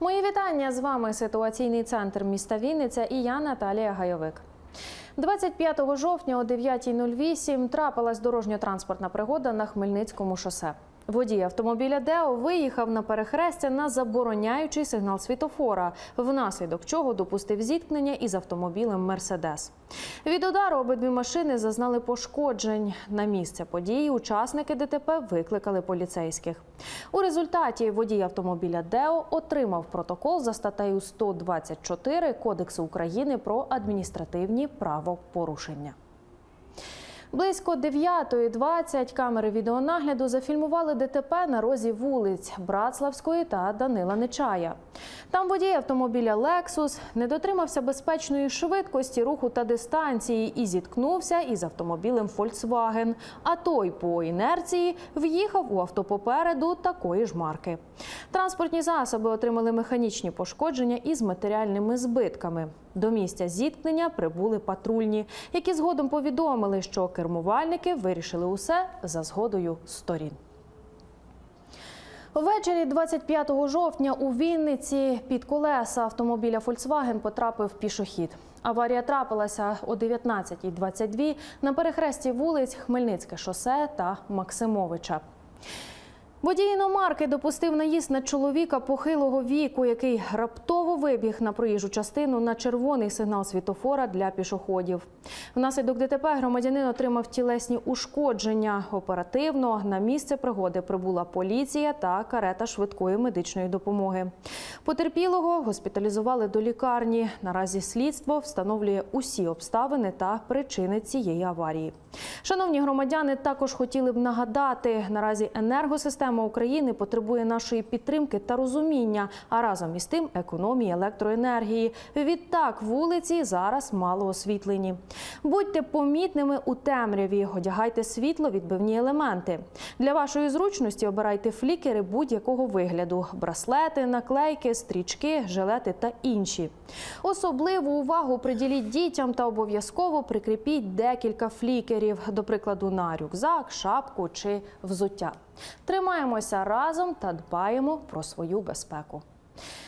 Мої вітання з вами. Ситуаційний центр міста Вінниця і я Наталія Гайовик. 25 жовтня о 9.08 трапилась дорожньо-транспортна пригода на Хмельницькому шосе. Водій автомобіля Део виїхав на перехрестя на забороняючий сигнал світофора, внаслідок чого допустив зіткнення із автомобілем Мерседес. Від удару обидві машини зазнали пошкоджень. На місце події учасники ДТП викликали поліцейських. У результаті водій автомобіля Део отримав протокол за статтею 124 Кодексу України про адміністративні правопорушення. Близько 9.20 камери відеонагляду зафільмували ДТП на розі вулиць Братславської та Данила Нечая. Там водій автомобіля Lexus не дотримався безпечної швидкості руху та дистанції і зіткнувся із автомобілем Volkswagen. А той по інерції в'їхав у авто попереду такої ж марки. Транспортні засоби отримали механічні пошкодження із матеріальними збитками. До місця зіткнення прибули патрульні, які згодом повідомили, що кермувальники вирішили усе за згодою сторін. Ввечері 25 жовтня у Вінниці під колеса автомобіля Volkswagen потрапив пішохід. Аварія трапилася о 19.22 на перехресті вулиць Хмельницьке шосе та Максимовича. Водій іномарки допустив наїзд на чоловіка похилого віку, який раптово вибіг на проїжджу частину на червоний сигнал світофора для пішоходів. Внаслідок ДТП громадянин отримав тілесні ушкодження. Оперативно на місце пригоди прибула поліція та карета швидкої медичної допомоги. Потерпілого госпіталізували до лікарні. Наразі слідство встановлює усі обставини та причини цієї аварії. Шановні громадяни, також хотіли б нагадати, наразі енергосистема України потребує нашої підтримки та розуміння, а разом із тим економії електроенергії. Відтак вулиці зараз мало освітлені. Будьте помітними у темряві, одягайте світловідбивні елементи. Для вашої зручності обирайте флікери будь-якого вигляду: браслети, наклейки, стрічки, жилети та інші. Особливу увагу приділіть дітям та обов'язково прикріпіть декілька флікерів, до прикладу, на рюкзак, шапку чи взуття. Тримаємося разом та дбаємо про свою безпеку.